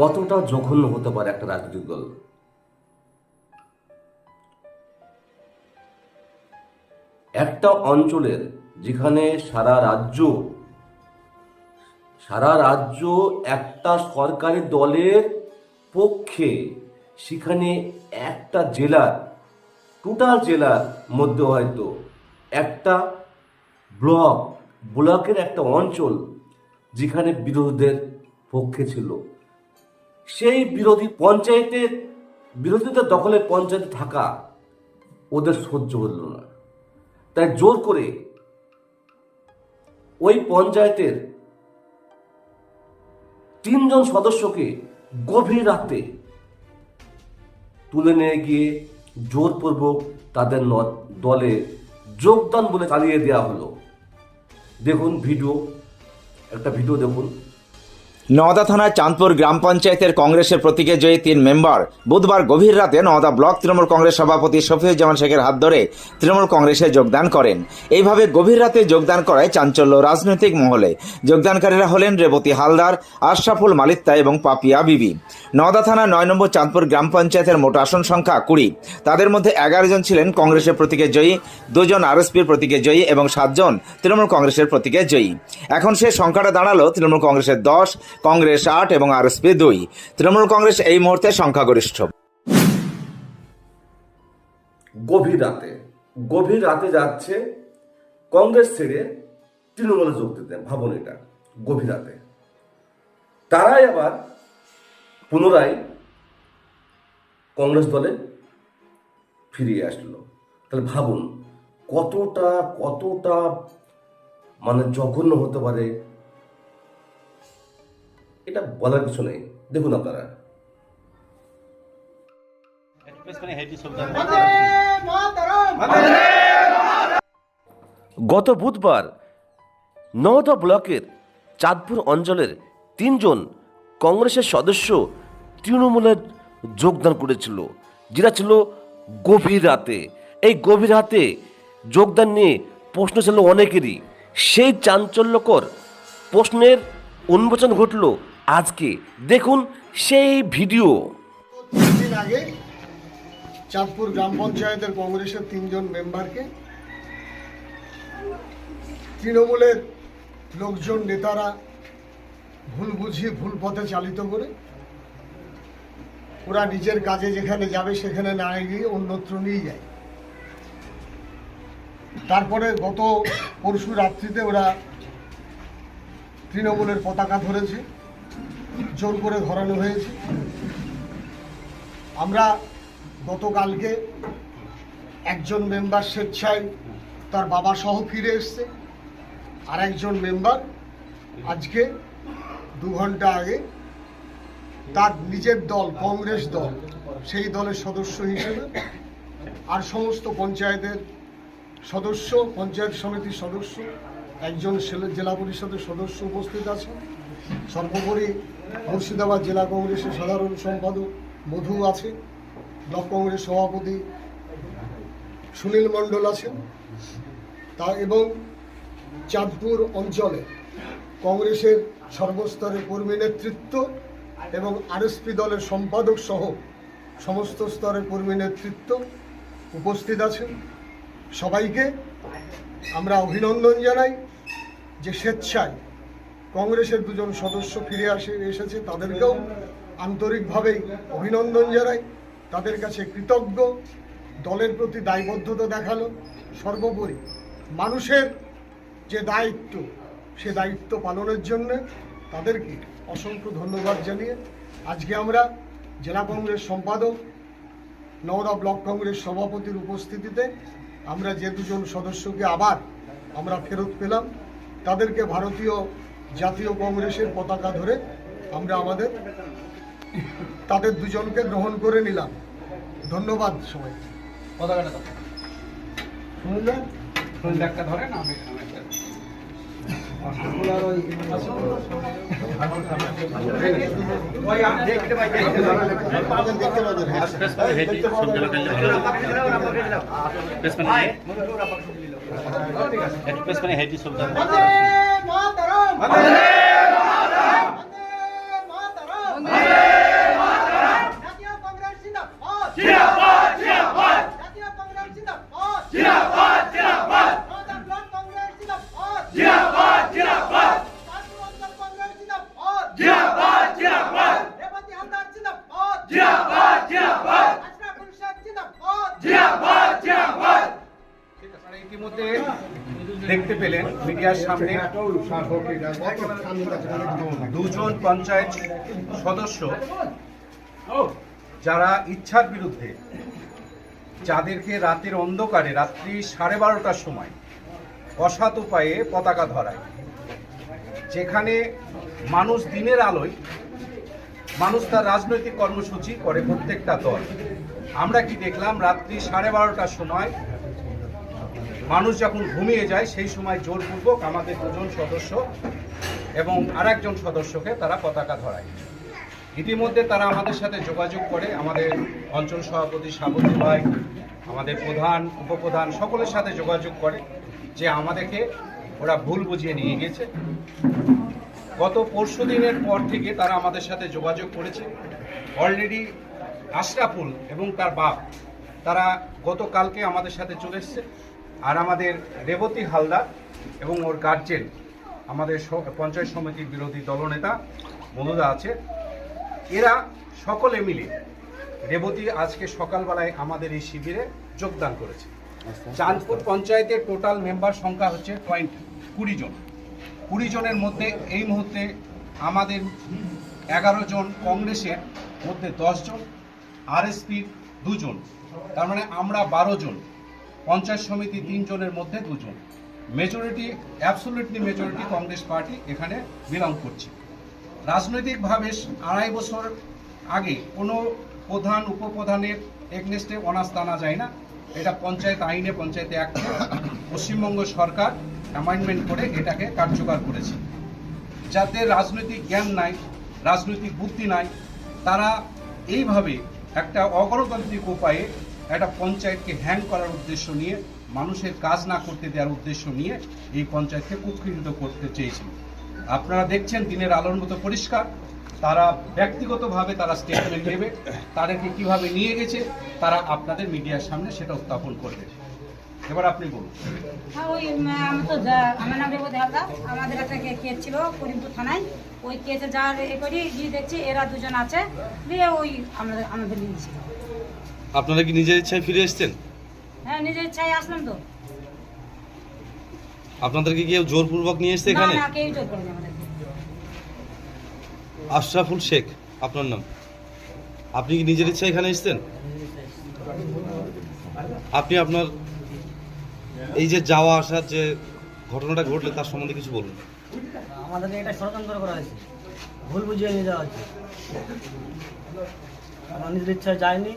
কতটা জঘন্য হতে পারে একটা রাজনৈতিক দল? একটা অঞ্চলের যেখানে সারা রাজ্য সারা রাজ্য একটা সরকারি দলের পক্ষে সেখানে একটা জেলার, টোটাল জেলার মধ্যে হয়তো একটা ব্লক, ব্লকের একটা অঞ্চল যেখানে বিরোধীদের পক্ষে ছিল। সেই বিরোধী পঞ্চায়েতের, বিরোধীদের দখলে পঞ্চায়েতে থাকা ওদের সহ্য হলো না। তাই জোর করে ওই পঞ্চায়েতের তিনজন সদস্যকে গভীর রাতে তুলে নিয়ে গিয়ে জোরপূর্বক তাদের দলে যোগদান বলে চালিয়ে দেওয়া হলো। দেখুন ভিডিও, একটা ভিডিও দেখুন। নওদা থানার চাঁদপুর গ্রাম পঞ্চায়েতের কংগ্রেসের প্রতীকে জয়ী তিন মেম্বার। বুধবার গভীর রাতে নওদা ব্লক তৃণমূল কংগ্রেস সভাপতি শফিউজ্জামান শেখের হাত ধরে তৃণমূল কংগ্রেসে যোগদান করেন। এইভাবে গভীর রাতে যোগদান করায় চাঞ্চল্য রাজনৈতিক মহলে। যোগদানকারীরা হলেন রেবতী হালদার, আশরাফুল মালিত্তা এবং পাপিয়া বিবি। নওদা থানা নয় নম্বর চাঁদপুর গ্রাম পঞ্চায়েতের মোট আসন সংখ্যা কুড়ি। তাদের মধ্যে এগারো জন ছিলেন কংগ্রেসের প্রতীকে জয়ী, দুজন আরএসপির প্রতীকে জয়ী এবং সাতজন তৃণমূল কংগ্রেসের প্রতীকে জয়ী। এখন সে সংখ্যাটা দাঁড়াল তৃণমূল কংগ্রেসের দশ কংগ্রেস আট এবং আরএসপি দুই। তৃণমূল কংগ্রেস এই মুহূর্তে সংখ্যাগরিষ্ঠ। গভীর রাতে গভীর রাতে যাচ্ছে কংগ্রেস ছেড়ে তৃণমূলে যোগ দিতে, ভাবুন এটা, গভীর রাতে। তারাই আবার পুনরায় কংগ্রেস দলে ফিরিয়ে আসলো। তাহলে ভাবুন, কতটা কতটা মানে জঘন্য হতে পারে এটা বলার কিছু নেই। দেখুন আপনারা। গত বুধবার নওদা ব্লকের চাঁদপুর অঞ্চলের তিনজন কংগ্রেসের সদস্য তৃণমূলের যোগদান করেছিল। যেটা ছিল গভীর রাতে। এই গভীর রাতে যোগদান নিয়ে প্রশ্ন ছিল অনেকেরই। সেই চাঞ্চল্যকর প্রশ্নের উন্মোচন ঘটল আজকে দেখুন সেই ভিডিও। দিন আগে চাঁদপুর গ্রাম পঞ্চায়েতের কংগ্রেসের তিনজন মেম্বারকে তৃণমূলের লোকজন, নেতারা ভুল বুঝিয়ে ভুল পথে চালিত করে ওরা নিজের কাজে যেখানে যাবে সেখানে না গিয়ে অন্যত্র নিয়ে যায়। তারপরে গত পরশু রাত্রিতে ওরা তৃণমূলের পতাকা ধরেছে। জোর করে ধরানো হয়েছে। আমরা গতকালকে একজন মেম্বার স্বেচ্ছায় তার বাবা সহ ফিরে এসছে। আর একজন মেম্বার আজকে দু ঘণ্টা আগে তার নিজের দল, কংগ্রেস দল, সেই দলের সদস্য হিসেবে আর সমস্ত পঞ্চায়েতের সদস্য, পঞ্চায়েত সমিতির সদস্য, একজন জেলা পরিষদের সদস্য উপস্থিত আছেন। সর্বোপরি মুর্শিদাবাদ জেলা কংগ্রেসের সাধারণ সম্পাদক মধু আছে, ব্লক কংগ্রেস সভাপতি সুনীল মণ্ডল আছেন। তা এবং চাঁদপুর অঞ্চলে কংগ্রেসের সর্বস্তরের কর্মী নেতৃত্ব এবং আরএসপি দলের সম্পাদক সহ সমস্ত স্তরের কর্মী নেতৃত্ব উপস্থিত আছেন। সবাইকে আমরা অভিনন্দন জানাই যে স্বেচ্ছায় কংগ্রেসের দুজন সদস্য ফিরে আসে, এসেছে, তাদেরকেও আন্তরিকভাবেই অভিনন্দন জানাই। তাদের কাছে কৃতজ্ঞ। দলের প্রতি দায়বদ্ধতা দেখাল। সর্বোপরি মানুষের যে দায়িত্ব, সে দায়িত্ব পালনের জন্য তাদেরকে অসংখ্য ধন্যবাদ জানিয়ে আজকে আমরা জেলা কংগ্রেস সম্পাদক নওদা ব্লক কংগ্রেস সভাপতির উপস্থিতিতে আমরা যে দুজন সদস্যকে আবার আমরা ফেরত পেলাম, তাদেরকে ভারতীয় জাতীয় কংগ্রেসের পতাকা ধরে আমরা আমাদের তাদের দুজনকে গ্রহণ করে নিলাম ধন্যবাদ সবাই পতাকাটা দাও শুনলেন আমি আমি মিডিয়ার সামনে দুজন পঞ্চায়েত সদস্য যারা ইচ্ছার বিরুদ্ধে যাদেরকে রাতের অন্ধকারে রাত্রি সাড়ে বারোটার সময় অসৎ উপায়ে পতাকা ধরায়। যেখানে মানুষ দিনের আলোয় মানুষ তার রাজনৈতিক কর্মসূচি করে প্রত্যেকটা দল। আমরা কি দেখলাম? রাত্রি সাড়ে বারোটার সময় মানুষ যখন ঘুমিয়ে যায়, সেই সময় জোরপূর্বক আমাদের দুজন সদস্য এবং আরেকজন সদস্যকে তারা পতাকা ধরায়। ইতিমধ্যে তারা আমাদের সাথে যোগাযোগ করে, আমাদের অঞ্চল সভাপতি সাবতী ভাই, আমাদের প্রধান, উপপ্রধান সকলের সাথে যোগাযোগ করে যে আমাদেরকে ওরা ভুল বুঝিয়ে নিয়ে গেছে। গত পরশু দিনের পর থেকে তারা আমাদের সাথে যোগাযোগ করেছে। অলরেডি আশরাফুল এবং তার বাপ, তারা গতকালকে আমাদের সাথে চলে এসছে। আর আমাদের রেবতী হালদার এবং ওর গার্জেন আমাদের পঞ্চায়েত সমিতির বিরোধী দলনেতা মনুদা আছে। এরা সকলে মিলে রেবতী আজকে সকালবেলায় আমাদের এই শিবিরে যোগদান করেছে। চাঁদপুর পঞ্চায়েতের টোটাল মেম্বার সংখ্যা হচ্ছে পয়েন্ট কুড়ি জন। কুড়ি জনের মধ্যে এই মুহূর্তে আমাদের এগারো জন কংগ্রেসের মধ্যে দশ জন আরএসপির দুজন। তার মানে আমরা বারো জন। পঞ্চায়েত সমিতি তিনজনের মধ্যে দুজন। Majority absolutely majority Congress party এখানে বিলং করছে। রাজনৈতিকভাবে আড়াই বছর আগে কোনো প্রধান, উপপ্রধানের এগনেস্টে অনার্স টানা যায় না। এটা পঞ্চায়েত আইনে, পঞ্চায়েতে এক পশ্চিমবঙ্গ সরকার অ্যামেন্ডমেন্ট করে এটাকে কার্যকর করেছে। যাদের রাজনৈতিক জ্ঞান নাই, রাজনৈতিক বুদ্ধি নাই, তারা এইভাবে একটা অগণতান্ত্রিক উপায়ে একটা পঞ্চায়েতকে হ্যাং করার উদ্দেশ্য নিয়ে, মানুষের কাজ না করতে দেওয়ার উদ্দেশ্য নিয়ে এই পঞ্চায়েতকে কুক্ষিগত করতে চেয়েছিল আপনারা দেখছেন দিনের আলোর মতো পরিষ্কার। তারা ব্যক্তিগতভাবে তারা স্টেটমেন্ট নেবে, তাদেরকে কীভাবে নিয়ে গেছে, তারা আপনাদের মিডিয়ার সামনে সেটা উত্থাপন করবে। এবার আপনি বলুন। হ্যাঁ ওই আমি তো আমার নাম রেবতী হালদার। আমাদের একটা কে- কেস ছিল করিমপুর থানায়। ওই কেসে যার এ করি গিয়ে দেখছি এরা দুজন আছে। দিয়ে ওই আমাদের আমাদের নিয়েছিল আপনারা কি নিজের ইচ্ছায় ফিরে এসেছেন? হ্যাঁ নিজের ইচ্ছায় আসলাম তো। আপনাদেরকে কেউ জোরপূর্বক নিয়ে এসছে এখানে? না কেউ জোর করেনি আমাদেরকে আশরাফুল শেখ আপনার নাম? আপনি কি নিজের ইচ্ছায় এখানে এসেছেন? আপনি আপনার এই যে যাওয়া আসার যে ঘটনাটা ঘটলে তার সম্বন্ধে কিছু বলুন। আমাদেরকে এটা ষড়যন্ত্র করা হয়েছে। ভুল বুঝিয়ে নিয়ে যাওয়া হয়েছে। আমার নিজের ইচ্ছায় যায়নি